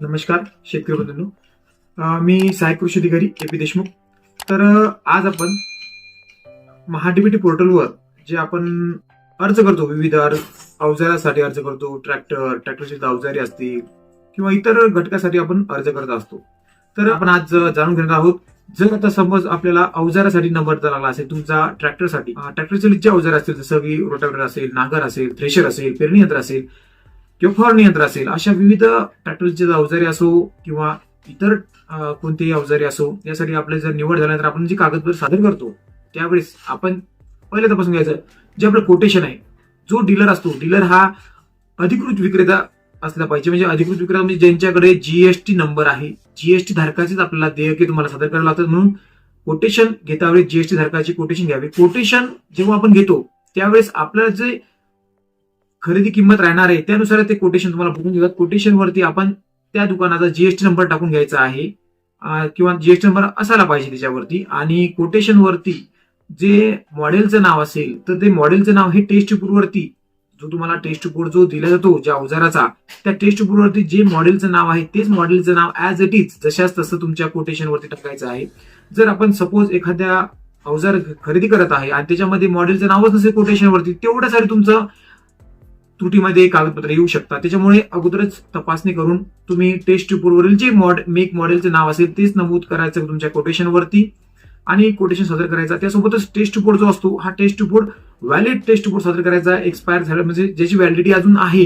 नमस्कार शेतकरी बंधूंनो. मी सहाय्यक कृषी अधिकारी ए पी देशमुख. तर आज आपण महाडीबीटी पोर्टलवर जे आपण अर्ज करतो विविध अर्ज अवजारासाठी अर्ज करतो ट्रॅक्टर ट्रॅक्टरची अवजारे असतील किंवा इतर घटकासाठी आपण अर्ज करत असतो. तर आपण आज जाणून घेणार आहोत जर आता समज आपल्याला अवजारासाठी नंबर जर लागला असेल तुमचा ट्रॅक्टरसाठी ट्रॅक्टरचे जे अवजार असतील जसं की रोटावेटर असेल नांगर असेल थ्रेशर असेल पेरणी यंत्र असेल किंवा फवारणी असेल अशा विविध ट्रॅक्टरचे अवजारे असो किंवा इतर कोणतेही अवजारे असो यासाठी आपले जर निवड झाल्यानंतर आपण जी कागदपत्र सादर करतो त्यावेळेस आपण पहिले तपासून घ्यायचं जे आपलं कोटेशन आहे जो डीलर असतो डीलर हा अधिकृत विक्रेता असला पाहिजे. म्हणजे अधिकृत विक्रेता म्हणजे ज्यांच्याकडे जीएसटी नंबर आहे जीएसटी धारकाचेच आपल्याला देयके तुम्हाला सादर करायला लागतात. म्हणून कोटेशन घेता वेळेस जीएसटी धारकाचे कोटेशन घ्यावे. कोटेशन जेव्हा आपण घेतो त्यावेळेस आपल्याला जे खरेदी किंमत राहणार आहे त्यानुसार ते कोटेशन तुम्हाला बघून घेतात कोटेशन वरती आपण त्या दुकानाचा जीएसटी नंबर टाकून घ्यायचा आहे. किंवा जीएसटी नंबर असायला पाहिजे त्याच्यावरती. आणि कोटेशन वरती जे मॉडेलचं नाव असेल तर ते मॉडेलचं नाव हे टेस्ट वरती जो तुम्हाला टेस्ट कोड जो दिला जातो ज्या अवजाराचा त्या टेस्ट वरती जे मॉडेलचं नाव आहे तेच मॉडेलचं नाव ऍज इट इज जशाच तसं तुमच्या कोटेशन वरती टाकायचं आहे. जर आपण सपोज एखाद्या अवजार खरेदी करत आहे आणि त्याच्यामध्ये मॉडेलचं नावच नसेल कोटेशन वरती तेवढ्यासाठी तुमचं त्रुटीमध्ये कागदपत्र येऊ शकतात. त्याच्यामुळे अगोदरच तपासणी करून तुम्ही टेस्ट रिपोर्टवरील जे मॉड मेक मॉडेलचे नाव असेल तेच नमूद करायचं तुमच्या कोटेशनवरती आणि कोटेशन सादर करायचा. त्यासोबतच टेस्ट रिपोर्ट जो असतो हा test report valid test report सादर करायचा एक्सपायर झाला म्हणजे ज्याची व्हॅलिडिटी अजून आहे.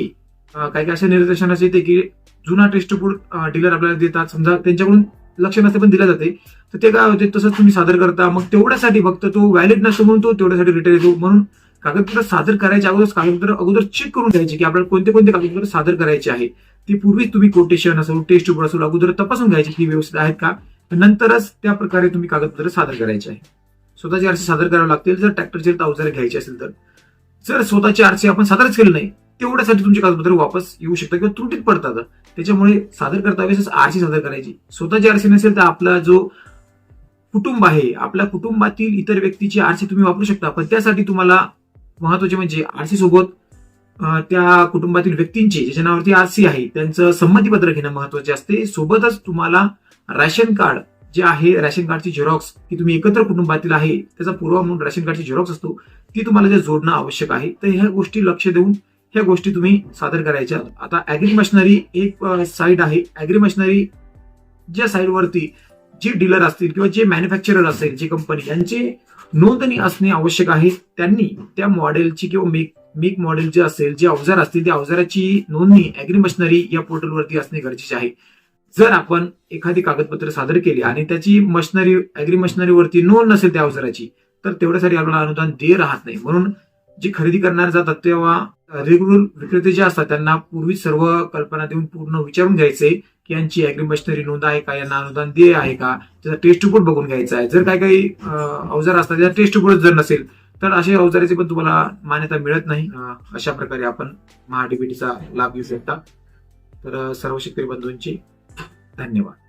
काही काही अशा निर्देशनाचे येते की जुना टेस्ट रिपोर्ट डीलर आपल्याला देतात. समजा त्यांच्याकडून लक्ष नसते पण दिला जाते. तर ते काय होते? तसंच तुम्ही सादर करता. मग तेवढ्यासाठी फक्त तो व्हॅलिड नसतो म्हणून तो तेवढ्यासाठी रिटर्न येतो. म्हणून कागदपत्र सादर करायच्या अगोदर कागदपत्र अगोदर चेक करून घ्यायचे की आपल्याला कोणते कोणते कागदपत्र सादर करायचे आहे ती पूर्वीच तुम्ही कोटेशन असेल टेस्ट रिपोर्ट असेल अगोदर तपासून घ्यायचे की व्यवस्थित आहेत का? नंतरच त्या प्रकारे तुम्ही कागदपत्र सादर करायचे आहे स्वतःचे आरसी सादर करावे लागतील. जर ट्रॅक्टरचे अवजारे घ्यायचे असेल तर. जर स्वतःचे आरसी आपण सादरच केले नाही तेवढ्यासाठी तुमचे कागदपत्र वापस येऊ शकतात किंवा त्रुटीत पडतात. त्याच्यामुळे सादर करता वेळेस आरसी सादर करायची. स्वतःची आरसी नसेल तर आपला जो कुटुंब आहे आपल्या कुटुंबातील इतर व्यक्तीची आरसी तुम्ही वापरू शकता पण त्यासाठी तुम्हाला महत्त्वाचे म्हणजे आरसी सोबत त्या कुटुंबातील व्यक्तींची ज्याच्या नावावरती आरसी आहे त्यांचं संमतीपत्र घेणं महत्त्वाचे असते. सोबतच तुम्हाला राशन कार्ड जे आहे राशन कार्डची झेरॉक्स की तुम्ही एकत्र कुटुंबातील आहे त्याचा पुरावा म्हणून राशन कार्डची झेरॉक्स असतो ती तुम्हाला जे जोडणं आवश्यक आहे तर ह्या गोष्टी लक्ष देऊन ह्या गोष्टी तुम्ही सादर करायच्या. आता ऍग्री मशनरी एक साईड आहे. ऍग्री मशनरी ज्या साईडवरती जे डीलर असतील किंवा जे मॅन्युफॅक्चरर असेल जे कंपनी यांची नोंदणी असणे आवश्यक आहे. त्यांनी त्या मॉडेलची किंवा मेक मेक मॉडेल जे असेल जे अवजार असतील त्या अवजाराची नोंदणी ऍग्री मशनरी या पोर्टलवरती असणे गरजेचे आहे. जर आपण एखादी कागदपत्र सादर केली आणि त्याची मशनरी ऍग्री मशनरीवरती नोंद नसेल त्या अवजाराची तर तेवढ्यासाठी आपल्याला अनुदान देय राहत नाही. म्हणून जे खरेदी करणारे जातात तेव्हा रेग्युलर विक्रेते जे असतात त्यांना पूर्वी सर्व कल्पना देऊन पूर्ण विचारून घ्यायचे. यांची ॲग्रीमशनरी नोंद आहे का? यांना अनुदान देय आहे का? त्याचा टेस्ट रिपोर्ट बघून घ्यायचा आहे. जर काही काही अवजार असतात त्याचा टेस्ट रिपोर्ट जर नसेल तर अशा अवजाराची पण तुम्हाला मान्यता मिळत नाही. अशा प्रकारे आपण महाडीबीटीचा लाभ घेऊ शकता. तर सर्व शेतकरी बंधूंची धन्यवाद.